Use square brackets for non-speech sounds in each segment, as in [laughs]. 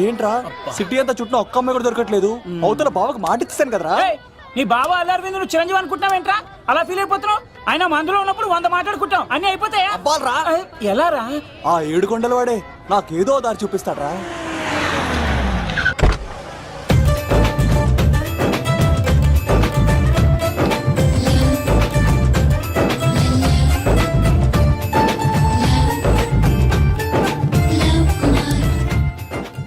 ఏంట్రా? సిటీ అంతా చుట్టూ ఒక్క అమ్మాయి కూడా దొరకట్లేదు. అవతల బావకు మాట ఇస్తాను కదరా. నీ బావ అల్లారి మీద నువ్వు చిరంజీవి అనుకుంటున్నావేంట్రా అలా ఫీల్ అయిపోతున్నావు? ఆయన మందులో ఉన్నప్పుడు వంద మాట్లాడుకుంటాం అన్ని అయిపోతాయా? ఎలా రా? ఆ ఏడు కొండల వాడే నాకేదో దారి చూపిస్తాడ్రా.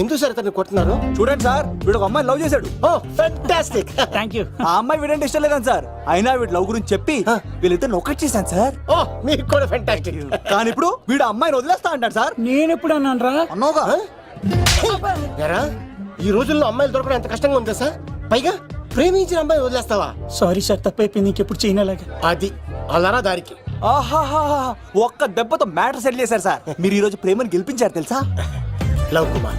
ఎందుకు సార్ అతన్ని కొట్టున్నారు చూడండి సార్ వీడు ఒక అమ్మాయి లవ్ చేశాడు. ఓ ఫెంటాస్టిక్ థ్యాంక్ యూ ఆ అమ్మాయి వీడంటే ఇష్టం లేదని సార్. అయినా వీడు లవ్ గురించి చెప్పి. వీళ్ళిద్దరు ఒకటి చేశాను సార్. ఓ మీకు కూడా ఫెంటాస్టిక్ కానీ ఇప్పుడు వీడు అమ్మాయిని వదిలేస్తా అంటాడు సార్. నేను ఎప్పుడు అన్నాను రా అన్నోగా ఎరా ఈ రోజుల్లో అమ్మాయిలు దొరకడం ఎంత కష్టంగా ఉందా సార్ పైగా ప్రేమించిన అమ్మాయి వదిలేస్తావా? సారీ సార్ తప్పైపోయింది. ఇంకెప్పుడు చేయనలాగా. అది అలారా దారికి. ఆహాహా ఒక్క దెబ్బతో మ్యాటర్ సెటిల్ చేశారు సార్. మీరు ఈ రోజు ప్రేమను గెలిపించారు తెలుసా? లవ్ కుమార్.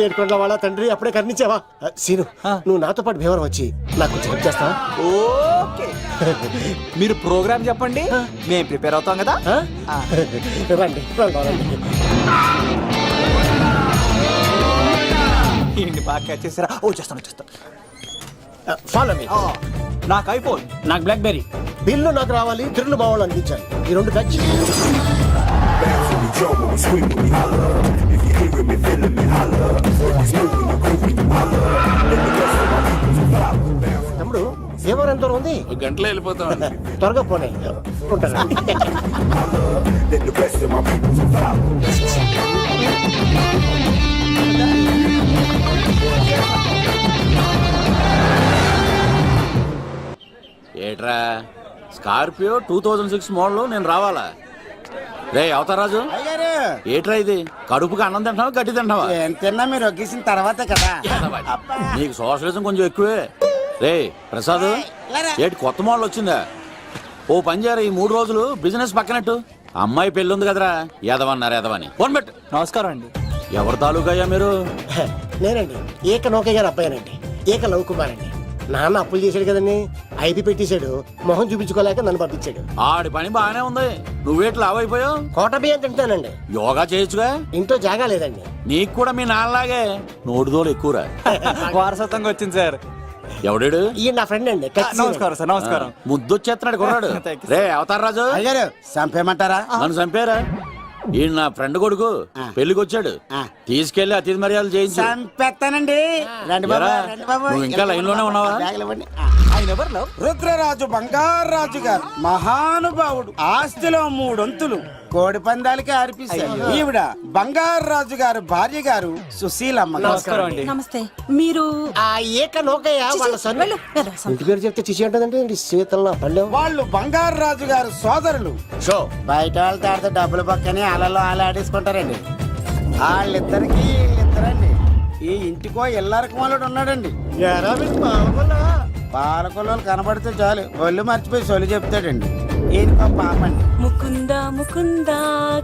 ఏడుకొండ వాళ్ళ తండ్రి అప్పుడే కర్ణించావా? సీను. నువ్వు నాతో పాటు భీవరం వచ్చి నాకు కొంచెం హెల్ప్ చేస్తావా? ఓకే. మీరు ప్రోగ్రామ్ చెప్పండి. మేము ప్రిపేర్ అవుతాం కదా. రండి రండి బాగా catch చేసారా ఓ చేస్తాను వచ్చేస్తాను ఫాలో మీ నాకు ఐఫోన్ నాకు బ్లాక్ బెర్రీ బిల్లు నాకు రావాలి తిరులు వాళ్ళు అందించాలి ఈ రెండు బ్యాచ్ తమ్ముడు భీమవరం ఎంత ఉంది. గంటలో వెళ్ళిపోతాం త్వరగా పోనీ. ఉంటాను. ఏట్రా? Scorpio two thousand six model నేను రావాలా? రే అవతారాజు ఏట్రా ఇది? కడుపుకి అన్నం తింటావా గడ్డి తింటావా ఏం తిన్నా మీరు ఒగ్గేసిన తర్వాతే కదా. నీకు సోషలిజం కొంచెం ఎక్కువే. రే ప్రసాద్ ఏటి కొత్త మోడల్ వచ్చిందా? ఓ పని చేయరా ఈ మూడు రోజులు బిజినెస్ పక్కనట్టు. అమ్మాయి పెళ్ళి ఉంది కదరా ఎదవన్నారు ఎదవని. ఫోన్ పెట్టు. నమస్కారం అండి. ఎవరి తాలూకా అయ్యా మీరు నేనండి. ఏక నౌకే గారు అబ్బాయినండి. ఏక లవ్ కుమార్ అండి నాన్న అప్పులు చేశాడు కదండి. ఐపీ పెట్టేశాడు. మొహం చూపించుకోలేక నన్ను పంపించాడు. ఆడి పని బాగానే ఉంది. నువ్వేటి లావైపోయావు కోట బియ్యం తింటానండి యోగా చేయొచ్చుగా? ఇంట్లో జాగా లేదండి. నీకు కూడా మీ నాన్నలాగే? నోటిదోలు ఎక్కువరా? [laughs] వారసత్వంగా వచ్చింది సార్. ఎవడాడు? ఈయన నా ఫ్రెండ్ అండి నమస్కారం సార్ నమస్కారం. ముద్దొచ్చేస్తున్నాడు కొన్నాడు. [laughs] రే అవతార్ రాజు. అయ్యారు చంపేయమంటారా? నన్ను చంపారా? ఈయన నా ఫ్రెండ్ కొడుకు. పెళ్ళికి వచ్చాడు ఆ. తీసుకెళ్ళి అతిథి మర్యాదలు చేయించు. చంపేస్తానండి. రండి బాబు ఎరా, రండి బాబు. నువ్వు ఇంకా లైన్లోనే ఉన్నావా? బ్యాగులు ఇవ్వండి. ఆ. ఆయన ఎవరు లవ్ రుద్రరాజు బంగారాజు గారు మహానుభావుడు ఆస్తిలో మూడొంతులు. కోడి పందాలకి అర్పిస్తారు ఈవిడ బంగారాజు గారు భార్య గారు సుశీలమ్మ గారు. నమస్కారం అండి. నమస్తే. మీరు ఆ ఏక నౌకయ్య వాళ్ళ సొన్న వెళ్ళు, వెళ్ళు, సొన్న. ఇంటి పేరు చెప్తే చిచి ఉంటుందంటే శీతల పళ్ళెం వాళ్ళు బంగారాజు గారు సోదరులు. షో బయట వాళ్ళతో ఆడితే డబ్బులు పక్కనే అలలో అలా ఆడేసుకుంటారండి. వాళ్ళిద్దరికి వీళ్ళిద్దరండి. ఈ ఇంటికో ఇల్లరకం వాళ్ళడు ఉన్నాడండి. పాలకొల్లు కనబడితే చాలు. ఒళ్ళు మర్చిపోయి సొలి చెప్తాడండి. ఈయనకో పాపండి. ముకుంద ముకుంద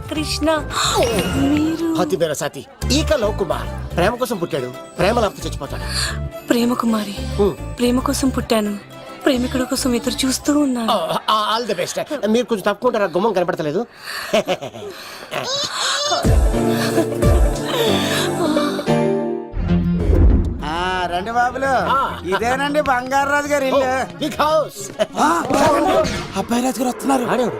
కృష్ణ. మీరు? హతి సాతి ఈక లవ్ కుమార్. ప్రేమ కోసం పుట్టాడు. ప్రేమ లేకపోతే చచ్చిపోతాడు? ప్రేమ కుమారి. ప్రేమ కోసం పుట్టాను. ప్రేమికుడు కోసం ఎదురు చూస్తూ ఉన్నాను. All the best. మీరు కొంచెం తప్పుకుంటారా గుమ్మం కనపడతలేదు. [laughs] రండి బాబులు? ఇదేనండి బంగారు రాజు గారి ఇల్లు. అబ్బాయి రాజు గారు వస్తున్నారు. ఆడేవాడు.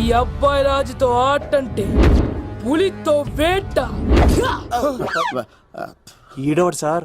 ఈ అబ్బాయి రాజుతో ఆట అంటే పులితో వేట. ఈడోడు సార్?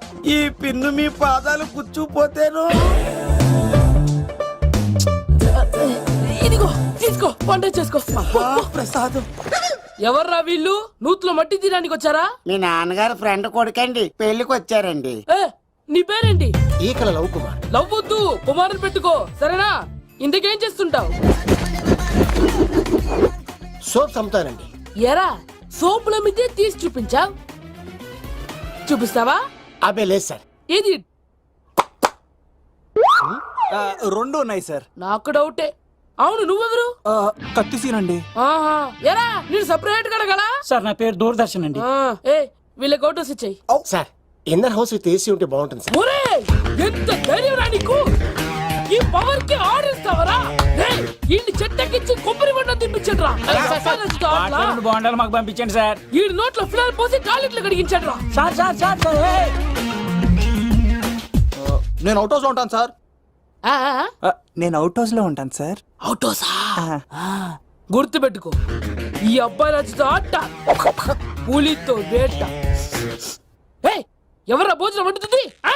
ఈ పిన్ను మీ పాదాలు కూర్చుపోతేను ఇదిగో తీసుకో వంట చేసుకో. ప్రసాదం. ఎవర్రా వీళ్ళు? నూతులో మట్టి తీయడానికి వచ్చారా? మీ నాన్నగారు ఫ్రెండ్ కొడుకండి పెళ్ళికి వచ్చారండి. ఏ నీ పేరేంటి? ఈకల లవ్ కుమార్. లవ్వొద్దు కుమారుని పెట్టుకో సరేనా? ఇంతకేం చేస్తుంటావు? సోప్స్ అమ్ముతానండి ఎరా సోపుల మీదే తీసి చూపించావు. చూపిస్తావా? అబ్బే లేదు సార్. ఏది? ఆ, రెండు ఉన్నాయి సార్. నాకు డౌటే. అవును నువ్వెవరు? ఆ, కత్తి సీనండి. ఆహా. ఎరా నేను సపరేట్ కడగలా సార్ నా పేరు దూరదర్శన్ అండి. ఏ వీళ్ళ ఫోటోస్ ఇచ్చాయి. Sir inner house with AC ఉంటే బాగుంటుంది సార్. ఒరే ఎంత ధైర్యం రా నీకు? ఈ పవర్కి ఆర్డర్ ఇస్తావరా? ఏయ్, వీళ్ళని చెట్టెక్కించి కొబ్బరి బండ రెండు బాండాలు మాకు పంపించండి సార్. ఈ నోట్లో ఫినాల్ పోసి టాయిలెట్లు కడిగించండి రా సార్ సార్ సార్ సార్. నేను అవుట్ హౌస్లో ఉంటాను సార్. నేను అవుట్ హౌస్లో ఉంటాను సార్. అవుటోసా ఆ, గుర్తు పెట్టుకో ఈ అబ్బాయి రాజుతో ఆట. పులితో వేట. ఏయ్, ఎవర్రా భోజనం వండుతుంది? ఆ?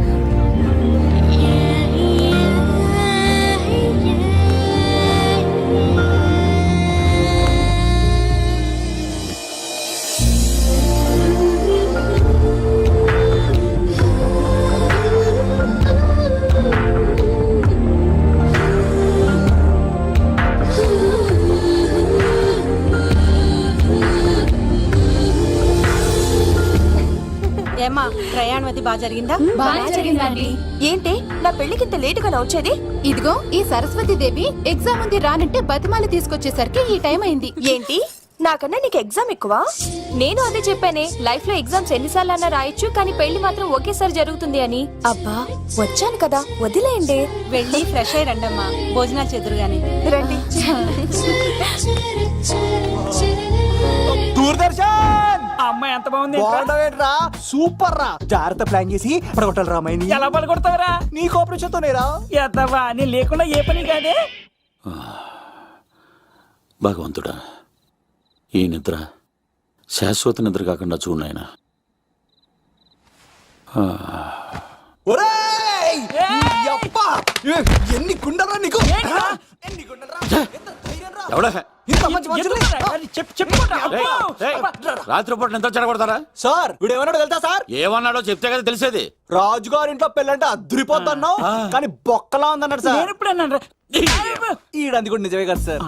ఏమా ప్రయాణం అది బాగా జరిగిందా? బాగా జరిగిందండి. ఏంటి? నా పెళ్ళికి ఇంత లేటుగా వచ్చేది? ఇదిగో ఈ సరస్వతి దేవి ఎగ్జామ్ ఉంది రానంటే బతిమాల తీసుకొచ్చేసరికి ఈ టైం అయింది. ఏంటి? నాకన్నా నీకు ఎగ్జామ్ ఎక్కువ? నేను అదే చెప్పానే లైఫ్లో ఎగ్జామ్స్ ఎన్నిసార్లు అన్నా రాయొచ్చు కానీ పెళ్ళి మాత్రం ఒకేసారి జరుగుతుంది అని. అబ్బా. వచ్చాను కదా వదిలేయండి. వెళ్ళి ఫ్రెష్ అయ్యి రండమ్మా భోజనాలు చెదురు గాని. రండి. [laughs] దూరదర్శన్! అమ్మాయి ఎంత బాగుంది? బాగుండవేట్రా సూపర్ రా జాగ్రత్త ప్లాన్ చేసి పడగొట్టాలి రామాయణి ఎలా పలుకొడతావరా నీ కోఆపరేషన్ తోనేరా ఎద్దవా నీ లేకుండా ఏ పని కాదే? భగవంతుడా ఈ నిద్ర శాశ్వత నిద్ర కాకుండా చూడు నాయనా. ఒరేయ్! నీ అబ్బ! ఏ, ఎన్ని గుండెలరా నీకు? ఎన్ని గుండెలరా? ఎంత ధైర్యం రా? ఎవడా? ఇంత మంచి? అది చెప్పు. రాత్రిపూట నిద్ర చెడగొడతారా? సార్ వీడు ఏమన్నాడు తెలుసా సార్? ఏమన్నాడో చెప్తే కదా తెలిసేది. రాజుగారింట్లో పెళ్ళంటే అద్దరిపోద్దన్నావు కానీ బొక్కలా ఉందన్నాడు సార్. నేను ఇప్పుడు అన్నాను రా. ఈడంది కూడా నిజమే కదా సార్.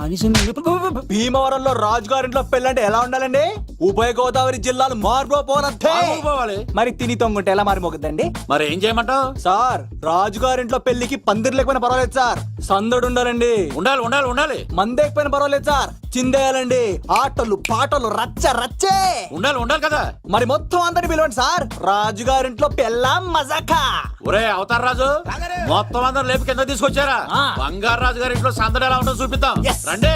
భీమవరంలో రాజుగారింట్లో పెళ్ళంటే ఎలా ఉండాలండి? ఉభయ గోదావరి జిల్లాలు పోవాలి. మరి తిని తొంగుంటే ఎలా మారిమోగుద్దండి మరి ఏం చేయమంటావు? సార్ రాజుగారింట్లో పెళ్ళికి పందిరి లేకపోయినా పర్వాలేదు సార్. సందడు ఉండాలండి. ఉండాలి ఉండాలి ఉండాలి. మందేకపోయినా పర్వాలేదు సార్. చిందేయాలండి. ఆటలు పాటలు రచ్చ రచ్చే. ఉండాలి ఉండాలి కదా. మరి మొత్తం అందరిని పిలవండి సార్. రాజుగారింట్లో పెళ్ళాం మజాకా. ఒరే అవతార్ రాజు మొత్తం అందరు లేపి కింద తీసుకొచ్చారా? ఆ. బంగారు రాజు గారి ఇంట్లో సందడి ఎలా ఉంటుందో చూపిద్దాం. రండి.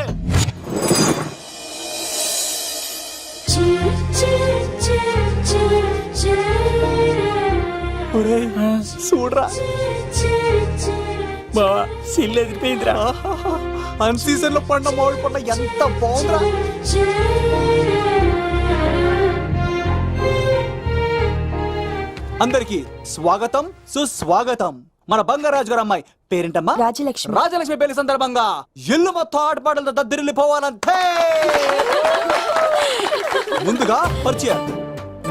చూడరా. బావా సిల్లు ఎదిరిపోయిందిరా. అన్ సీజన్లో పండ మామిడి పండ ఎంత బాగుందిరా. అందరికి స్వాగతం సుస్వాగతం. మన బంగారాజు గారు అమ్మాయి. పేరేంటమ్మా? రాజలక్ష్మి. రాజలక్ష్మి పెళ్ళి సందర్భంగా ఇల్లు మొత్తం ఆటపాటలతో దద్దరిల్లిపోవాలంతే ముందుగా పరిచయం.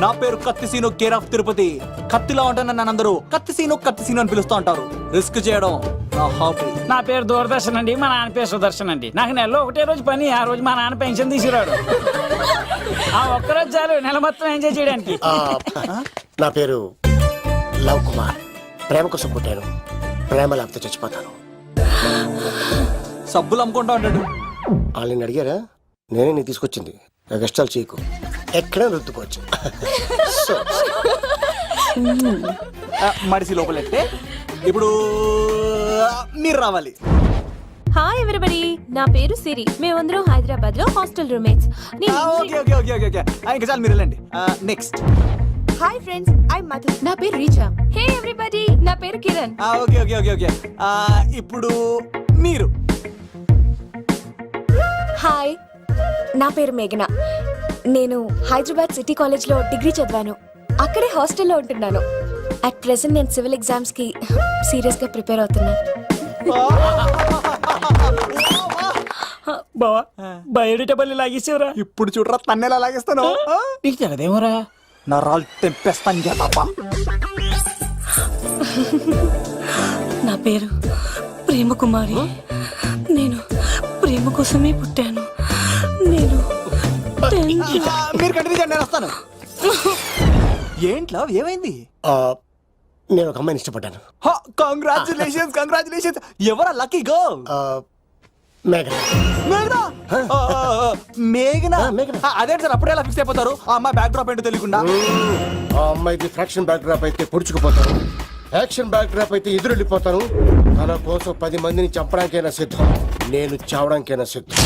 నా పేరు కత్తిసీను కేర్ ఆఫ్ తిరుపతి. కత్తిలా ఉంటాను నన్ను అందరూ కత్తిసీను కత్తిసీను అని పిలుస్తూ ఉంటారు. రిస్క్ చేయడం నా హాబీ. నా పేరు దూరదర్శన్ అండి మా నాన్న పేరు సుదర్శన్ అండి. నాకు నెలలో ఒకటే రోజు పని ఆ రోజు మా నాన్న పెన్షన్ తీసుకురాడు. ఆ ఒక్కరోజు చాలు నెల మొత్తం ఎంజాయ్ చేయడానికి. ఆ, నా పేరు లవ్ కుమార్. ప్రేమ కోసం పుట్టాను. ప్రేమ లేకపోతే చచ్చిపోతాను. సబ్బులు అమ్ముకుంటా ఉంటాడు. వాళ్ళని అడిగారా? నేనే నీకు తీసుకొచ్చింది. నాకు ఇష్టాలు చేయకు. ఎక్కడ రుద్దుకోవచ్చు. మడిసి లోపలెట్టే. ఇప్పుడు మీరు రావాలి. హాయ్ ఎవరిబడి నా పేరు సిరి. మేమందరం హైదరాబాద్లో hostel roommates okay okay okay okay okay. ఇంకా చాలు మీరు వెళ్ళండి. Next hi friends I Madhu నా పేరు రీచా. హే ఎవ్రీబడి నా పేరు Kiran. Okay okay okay okay. ఆ, ఇప్పుడు మీరు. హాయ్ నా పేరు మేఘన. నేను హైదరాబాద్ సిటీ కాలేజ్లో డిగ్రీ చదివాను. అక్కడే హాస్టల్లో ఉంటున్నాను. అట్ ప్రెసెంట్ నేను సివిల్ ఎగ్జామ్స్కి సీరియస్గా ప్రిపేర్ అవుతున్నాను బావా బయటపల్లి లాగేసేవరా? ఇప్పుడు చూడరా తన్నేలా లాగేస్తాను? నీకు తెగదేమోరా? నరాలు తెంపేస్తాను చేతప్ప నా పేరు ప్రేమ కుమారి నేను ప్రేమ కోసమే పుట్టాను నేను మీరు కంటిన్యూ చేయండి నేను వస్తాను ఏంట్లో ఏమైంది నేను ఒక అమ్మాయిని ఇష్టపడ్డాను కంగ్రాచులేషన్స్ కంగ్రాచులేషన్స్ ఎవరా లక్కీ గర్ల్ మేఘన. మేఘనా? సార్ అప్పుడే ఎలా ఫిక్స్ అయిపోతారు. ఆ అమ్మాయి బ్యాక్ డ్రాప్ ఏంటో తెలియకుండా. ఆ ఫ్రాక్షన్ బ్యాక్ డ్రాప్ అయితే యాక్షన్ బ్యాక్ డ్రాప్ అయితే ఎదురెళ్ళిపోతాను తన కోసం పది మందిని చంపడానికైనా సిద్ధం. నేను చావడానికైనా సిద్ధం.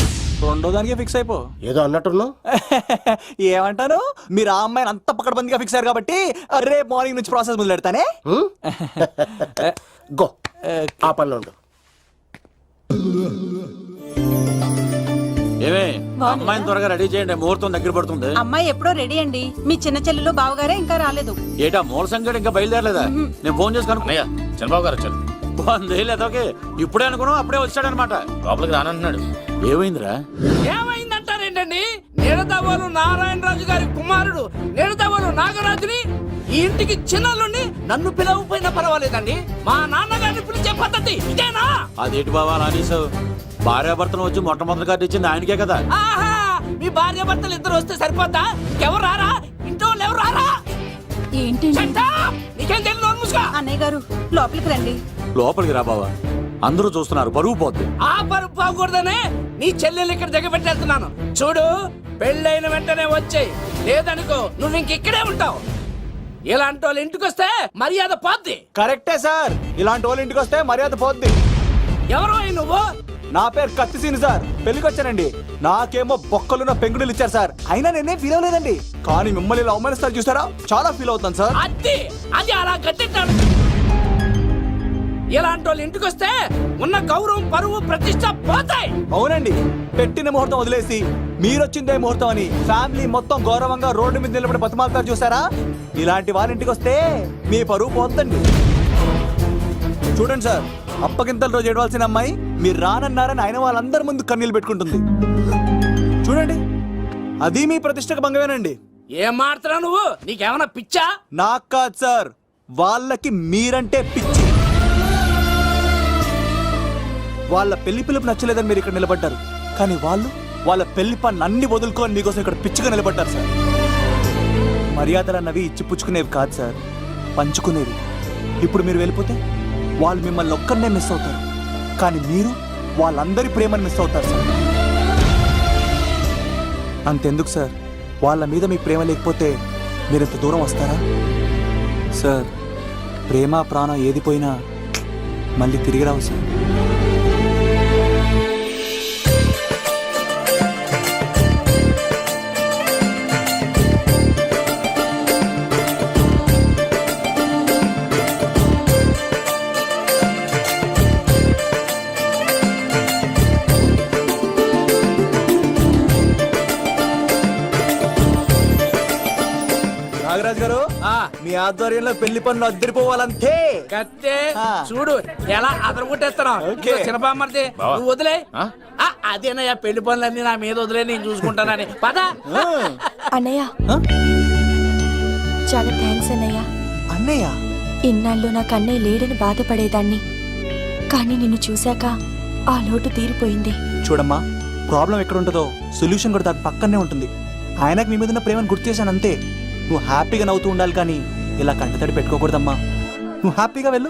రెండో దానికి ఫిక్స్ అయిపో. ఏదో అన్నట్టున్నావు? [laughs] ఏమంటాను? మీరు ఆ అమ్మాయిని అంత పక్కడబందిగా ఫిక్స్ అయ్యారు కాబట్టి రేపు మార్నింగ్ నుంచి ప్రాసెస్ మొదలు పెడతానే? [laughs] గో. ఆ పనిలో ఉండు. ఏమే అమ్మాయిని త్వరగా రెడీ చేయండి ముహూర్తం దగ్గర పడుతుంది. అమ్మాయి ఎప్పుడో రెడీ అండి. మీ చిన్న చెల్లెలు బావగారే ఇంకా రాలేదు. ఏటా మూల సంగతి ఇంకా బయలుదేరలేదా? నేను ఫోన్ చేసి కనుక్కో అన్నయ్య చంద్రబాబు గారు వచ్చారు. అదొకే ఇప్పుడే అనుకున్నాం అప్పుడే వచ్చాడనమాట. లోపలికి రానంటున్నాడు. ఏమైందిరా? ఏమైందంటారేంటండి? నిడదవోలు నారాయణరాజు గారి కుమారుడు నిడదవోలు నాగరాజుని ఈ ఇంటికి చిన్నల్లుండి నన్ను పిలవకపోయినా పర్వాలేదండి. మా నాన్నగారిని పిలిచే పద్ధతి ఇదేనా? అదేంటి బాబా అనేసావు భార్యాభర్తను వచ్చి మొట్టమొదటి కార్డు ఇచ్చింది ఆయనకే కదా? ఆహా మీ భార్య భర్తలు ఇద్దరు వస్తే సరిపోద్దా? ఎవరు రారా? ఇంట్లో వాళ్ళు ఎవరు రారా? ఏంటి! నీకేం తెలియదు మూసుకో. అన్నయ్య గారు లోపలికి రండి. లోపలికి రా బావా. అందరూ చూస్తున్నారు బరువు పోద్ది. ఆ పరుపు పోకూడదనే నీ చెల్లెలు ఇక్కడ దిగబెట్టేస్తున్నాను. చూడు పెళ్ళైన వెంటనే వచ్చేయి. లేదనుకో నువ్వు ఇంకెక్కడే ఉంటావు. ఇలాంటి వాళ్ళు ఇంటికి వస్తే మర్యాద పోద్ది. కరెక్టే సార్. ఇలాంటి వాళ్ళ ఇంటికి వస్తే మర్యాద పోద్ది. ఎవరు నువ్వు? నా పేరు కత్తిసీని సార్. పెళ్ళికి వచ్చానండి. నాకేమో బొక్కలున్న పెంగుడులు ఇచ్చారు సార్. అయినా నేనే ఫీల్ అవ్వలేదండి. కానీ మిమ్మల్ని ఇలా అవమానిస్తారు చూసారా? చాలా ఫీల్ అవుతాను సార్. అది అది అలా గట్టెట్టాడు ఇలాంటి వాళ్ళు ఇంటికి వస్తే ఉన్న గౌరవం పరువు ప్రతిష్ట పోతాయి. అవునండి. పెట్టిన ముహూర్తం వదిలేసి మీరొచ్చిందే ముహూర్తం అని ఫ్యామిలీ మొత్తం గౌరవంగా రోడ్డు మీద నిలబడి బతిమాలుతారు చూసారా? ఇలాంటి వాళ్ళ ఇంటికి వస్తే మీ పరువు పోతండి చూడండి సార్ అప్పగింతల రోజు ఏడవలసిన అమ్మాయి మీరు రానన్నారని ఆయన వాళ్ళందరి ముందు కన్నీళ్ళు పెట్టుకుంటుంది. చూడండి అది మీ ప్రతిష్టకు భంగమేనండి. ఏం మాడుతున్నావు నువ్వు? నీకేమైనా పిచ్చా? నాకు కాదు సార్ వాళ్ళకి మీరంటే పిచ్చి. వాళ్ళ పెళ్ళి పిలుపు నచ్చలేదని మీరు ఇక్కడ నిలబడ్డారు. కానీ వాళ్ళు వాళ్ళ పెళ్ళి పని అన్ని వదులుకొని మీకోసం ఇక్కడ పిచ్చిగా నిలబడ్డారు సార్. మర్యాదలు అన్నవి ఇచ్చి పుచ్చుకునేవి కాదు సార్. పంచుకునేవి. ఇప్పుడు మీరు వెళ్ళిపోతే వాళ్ళు మిమ్మల్ని ఒక్కరినే మిస్ అవుతారు. కానీ మీరు వాళ్ళందరి ప్రేమను మిస్ అవుతారు సార్. అంతెందుకు సార్? వాళ్ళ మీద మీకు ప్రేమ లేకపోతే మీరు ఇంత దూరం వస్తారా? సార్ ప్రేమ ప్రాణం ఏది పోయినా మళ్ళీ తిరిగి రావు సార్. మీ ఆధ్వర్యంలో పెళ్ళి పనులు అద్దరిపోవాలంతే. కత్తే. చూడు ఎలా అదరగొట్టేస్తాను ఓకే. చిన్నపామర్ది. నువ్వు వదిలే. అదేనయ్యా పెళ్ళి పనులన్నీ నా మీద వదిలే నేను చూసుకుంటానని. పద. అన్నయ్య? చాలా థ్యాంక్స్ అన్నయ్య. అన్నయ్య? ఇన్నాళ్ళు నాకు అన్నయ్య లేడని బాధపడేదాన్ని. కానీ నిన్ను చూశాక ఆ లోటు తీరిపోయింది. చూడమ్మా ప్రాబ్లం ఎక్కడ ఉంటుందో సొల్యూషన్ కూడా దాని పక్కనే ఉంటుంది. ఆయనకు మీ మీద ఉన్న ప్రేమను గుర్తు చేశాను అంతే. నువ్వు హ్యాపీగా నవ్వుతూ ఉండాలి కానీ ఇలా కంటతడి పెట్టుకోకూడదమ్మా. నువ్వు హ్యాపీగా వెళ్ళు.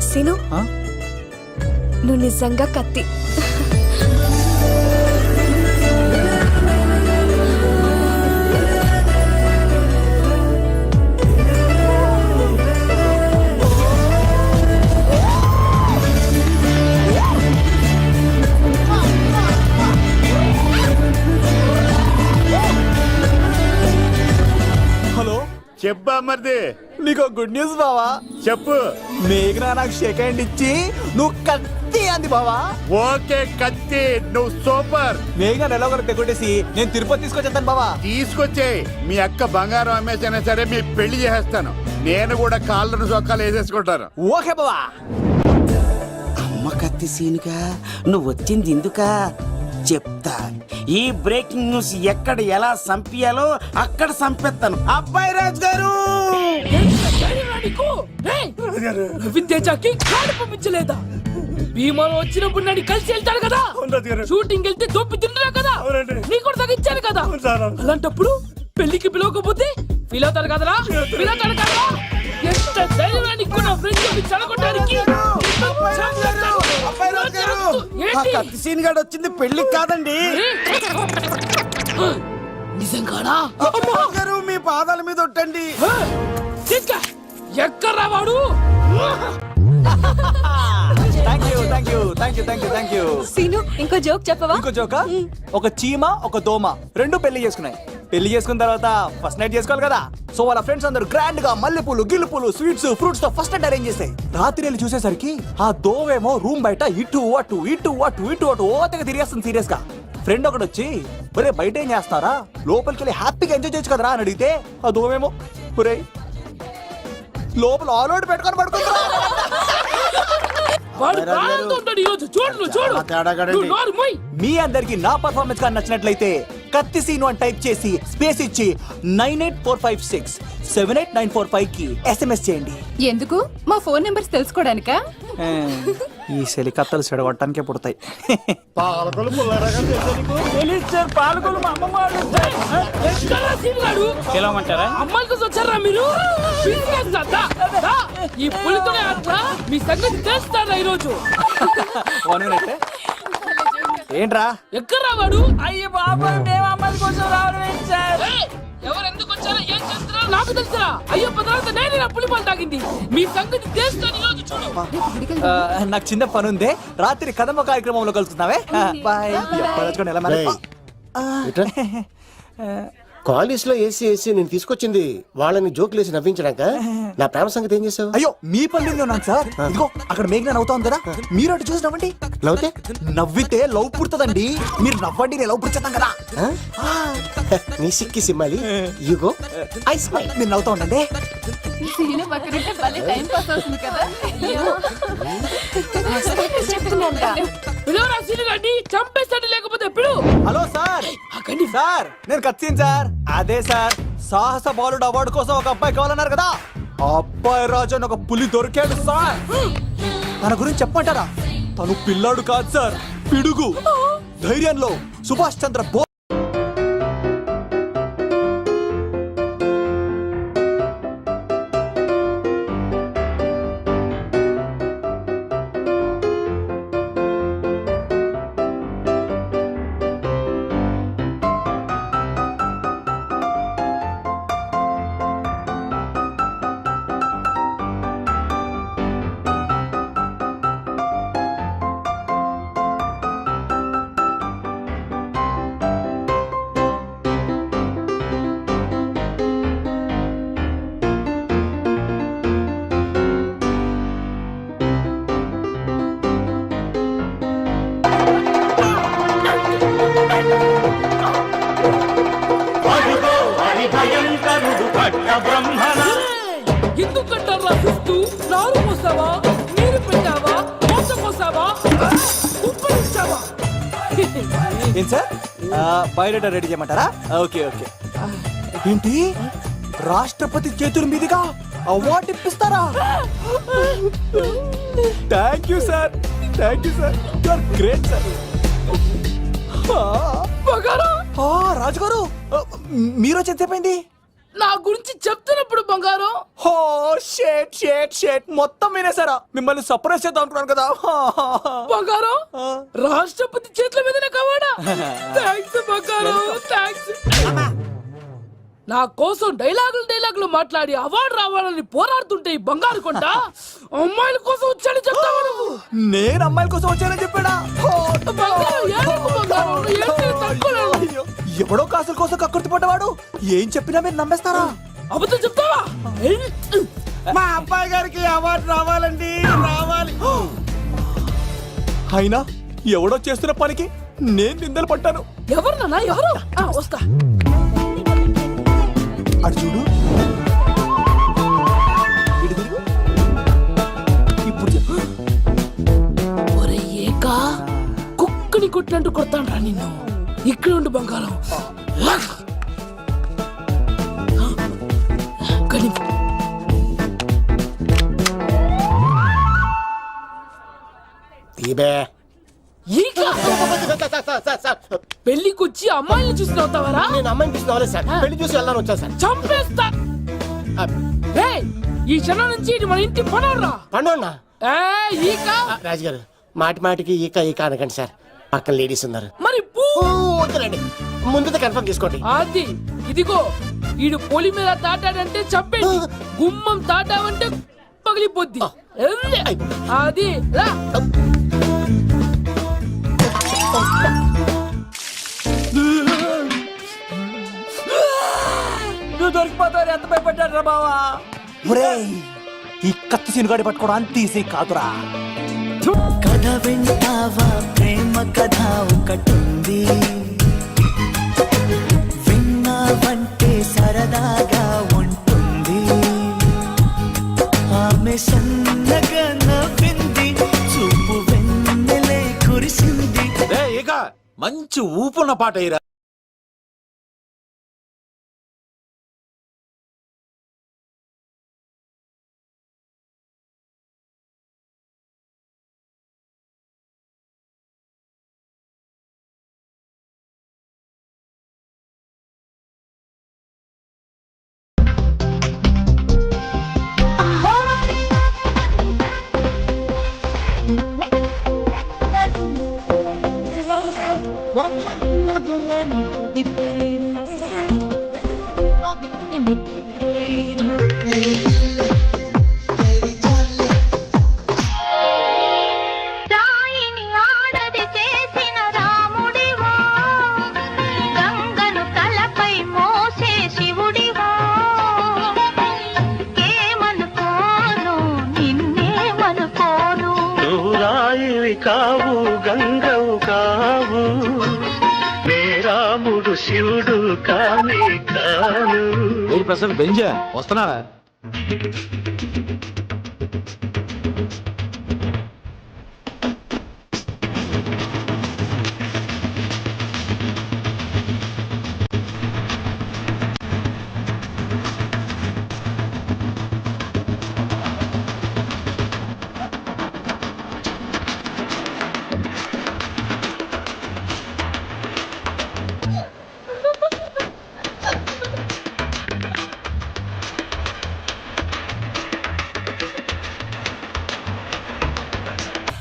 సిను? నువ్వు నిజంగా కత్తి. చెప్పా మరిది. నీకు గుడ్ న్యూస్ బావా. చెప్పు. మేఘనా నాకు షేక్ హ్యాండ్ ఇచ్చి నువ్వు కత్తి అంది బావా. ఓకే కత్తి. నువ్వు సూపర్. మేఘనా ఎలా ఒకరు తెగొట్టేసి నేను తిరుపతి తీసుకొచ్చేస్తాను బావా. తీసుకొచ్చేయ్. మీ అక్క బంగారం అమ్మేసైనా సరే మీ పెళ్ళి చేసేస్తాను. నేను కూడా కాళ్ళను సొక్కాలు వేసేసుకుంటాను. ఓకే బావా. అమ్మ కత్తి సీనుగా నువ్వు వచ్చింది ఎందుకా చెప్తా ఈ బ్రేకింగ్ న్యూస్ ఎక్కడ ఎలా సంపియాలో అక్కడ సంపెత్తాను. అబ్బాయి రాజు గారు విద్యాచాకి కాడు పంపించలేదా? భీమాలో వచ్చినప్పుడు నన్ను కలిసి వెళ్తాడు కదా? షూటింగ్ వెళ్తే దొప్పి తింటున్నా కదా? నీకు కూడా తగ్గించాను కదా? అలాంటప్పుడు పెళ్ళికి పిలవకపోతే ఫీల్ అవుతాడు కదరా? ఫీల్ అవుతాడు కదరా? కూడా సీన్ గాడు వచ్చింది పెళ్ళికి కాదండి! నిజంగానా? గారు మీ పాదాల మీద ఒట్టండి! ఇంకా ఎక్కడ్రా వాడు [laughs] thank you thank you thank you thank you Seenu ఇంకో జోక్ చెప్పవా? ఇంకో జోక ఒక చీమ ఒక దోమ రెండు పెళ్ళి చేసుకున్నాయి. పెళ్ళి చేసుకున్న తర్వాత ఫస్ట్ నైట్ చేసుకోవాలి కదా. సో వాళ్ళ ఫ్రెండ్స్ అందరూ గ్రాండ్గా మల్లెపూలు గిల్లుపూలు స్వీట్స్ ఫ్రూట్స్తో ఫస్ట్ నైట్ అరేంజ్ చేస్తాయి రాత్రి వెళ్ళి చూసేసరికి ఆ దోవేమో రూమ్ బయట ఇటు అటు ఇటు అటు ఇటు అటు ఓతగా తిరిగేస్తుంది సీరియస్గా. ఫ్రెండ్ ఒకడు వచ్చి ఒరే బయట ఏం చేస్తారా లోపలికి వెళ్ళి హ్యాపీగా ఎంజాయ్ చేయొచ్చు కదరా? అని అడిగితే ఆ దోవేమో ఒరే లోపల ఆల్ అవుట్ పెట్టుకొని పడుకుంటా వాడు ప్రాణంతో ఉంటాడు ఈరోజు. చూడు నువ్వు చూడు. చాలా తేడాగాడండి. నువ్వు నోరు మూయ్. మీ అందరికి నా పర్ఫార్మెన్స్ కానీ నచ్చినట్లయితే కత్తి సీను అని టైప్ చేసి స్పేస్ ఇచ్చి nine eight four five six seven eight nine four ఫైవ్కి ఎస్ఎంఎస్ చేయండి. ఎందుకు? మా ఫోన్ నెంబర్స్ తెలుసుకోవడానికా ఈ సెలికత్తలు చెడగొట్టడానికే పుడతాయి? పిలవమంటారా? కోసం వచ్చారా మీరు. ఈ పులితోనే అట్లా మీ సంగతి ఈరోజు? ఏంట్రా? ఎక్కడ్రా వాడు? అయ్యో బాబా మేము అమ్మాయి కోసం రావడం ఎవరు ఎందుకు వచ్చారో ఏం చేస్తున్నారో నాకు తెలుసురా. అయ్యప్ప తర్వాత నేనే నా పులిపాలు తాగింది. మీ సంగతి తెలుస్తాను ఈరోజు చూడు. ఆ, నాకు చిన్న పని ఉంది. రాత్రి కదమ్మ కార్యక్రమంలో కలుస్తున్నావే? బాయ్. ఎలా మరి? రేయ్. ఇట్రా. కాలేజ్లో ఏసీ ఏసీ నేను తీసుకొచ్చింది. వాళ్ళని జోకులేసి నవ్వించడాక నా ప్రేమ సంగతి ఏం చేసావు? అయ్యో మీ ఉన్నాను సార్. ఇదిగో అక్కడ మేఘన నవ్వుతా ఉంది కదా మీరు అటు చూసి నవ్వండి. నవ్వుతే? నవ్వితే లవ్ పుడుతుందండి. మీరు నవ్వండి నేను లవ్ పుడిచేస్తాం కదా? నీ సిక్కి సిమ్మాలి. యుగో ఐ స్మైల్. మీరు నవ్వుతా ఉండండి. సీను పక్కనుంటే భలే టైం పాస్ అవుతుంది కదా. చంపేస్తాడు లేకపోతే పిలు హలో సార్. సార్ నేను కత్తిన్ సార్. అదే సార్ సాహస బాలుడు అవార్డు కోసం ఒక అబ్బాయి కావాలన్నారు కదా. ఆ అబ్బాయి రాజు అని ఒక పులి దొరికాడు సార్. తన గురించి చెప్పమంటారా? తను పిల్లాడు కాదు సార్ పిడుగు. ధైర్యంలో సుభాష్ చంద్ర బోస్ ఏం సార్? బయోడేటా రెడీ చేయమంటారా? Okay okay. ఏంటి? రాష్ట్రపతి చేతుల మీదుగా award ఇప్పిస్తారా? Thank you sir thank you sir you are great sir రాజుగారు మీరు వచ్చి ఎంతసేపైంది నా గురించి చెప్తున్నప్పుడు బంగారం. హో షేట్ షేట్ షేట్. మొత్తం వినేసారా మిమ్మల్ని సర్ప్రైజ్ చేద్దాం అనుకున్నాను కదా. బంగారం రాష్ట్రపతి చేతుల మీదనే కావాడా. థ్యాంక్స్ బంగారం. థ్యాంక్స్ నా కోసం డైలాగులు డైలాగులు మాట్లాడి అవార్డు రావాలని పోరాడుతుంటే ఈ బంగారు కొండ అమ్మాయిల కోసం వచ్చాడు చెప్తావా నువ్వు? నేను అమ్మాయిల కోసం వచ్చానని చెప్పాడా? బంగారం ఎవడో కాసుల కోసం కక్కుర్తి పడ్డవాడు? ఏం చెప్పినా మీరు నమ్మేస్తారా? అబద్ధం చెప్తావా? మా అబ్బాయి గారికి అవార్డు రావాలండి రావాలి. అయినా ఎవడో చేస్తున్న పనికి నేను నిందలు పట్టాను ఎవరు నాన్న? ఎవరు? ఆ, వస్తా. అటు చూడు. ఇటు తిరుగు. ఇప్పుడు చెప్పు. ఒరే ఏకా కుక్కని కొట్టినట్టు కొడతాను రా నిన్ను. ఇక్కడ ఉండు బంగారం. తీబే పెళ్ళికొచ్చి అమ్మాయిని చూసి నవ్వుతావరా నేను అమ్మాయిని చూసి రాలేదు సార్ పెళ్ళి చూసి వెళ్ళాను వచ్చాను సార్. చంపేస్తా. ఈ క్షణం నుంచి ఇది మన ఇంటి పనరా పండుగ ఏ ఈక? రాజుగారు మాటి మాటికి ఈక ఈక అనకండి సార్. పక్కన లేడీస్ ఉన్నారు. మరి పూ! ఓ, వద్దులేండి. ముందు కన్ఫర్మ్ చేసుకోండి అది ఇదిగో ఈడు పొలి మీద తాటాడంటే చంపేది గుమ్మం తాటావంటే పగిలిపోద్ది. అది రా. నువ్వు దొరికిపోతావు ఎంత భయపడ్డాడు రా బావా? ఒరేయ్ ఈ కత్తి సీనుగాడి పట్టుకోవడం అంత ఈజీ కాదురా. కథ వింటావా? ప్రేమ కథ ఒకటుంది. విన్నావంటే సరదాగా ఉంటుంది. ఆమె సన్నగా నవ్వింది చూపు వెన్నెలే కురిసింది. మంచి ఊపున పాట కాను ప్రసాద్ బెంజా వస్తున్నారా?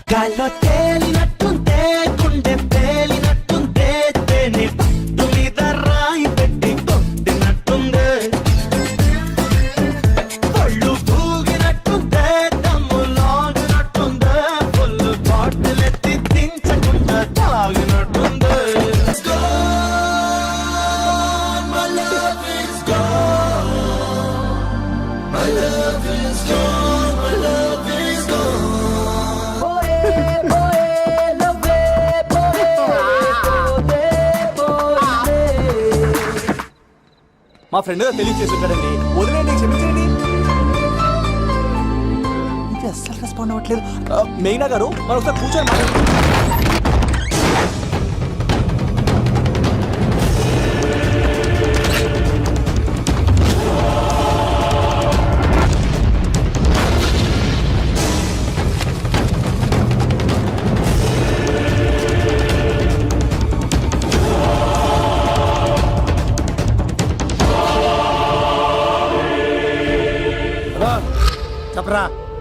Galotelli మా ఫ్రెండ్ తెలియజేసి ఉంటాడండి వదిలేండి క్షమించండి. అస్సలు రెస్పాండ్ అవ్వట్లేదు. మెయినా గారు మనం ఒకసారి కూర్చొని మాట్లాడుకుందాం.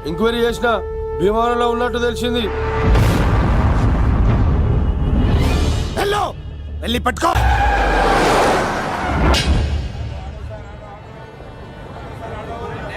ఎంక్వైరీ చేసిన విమానంలో ఉన్నట్టు తెలిసింది. హలో వెళ్ళి పట్టుకో!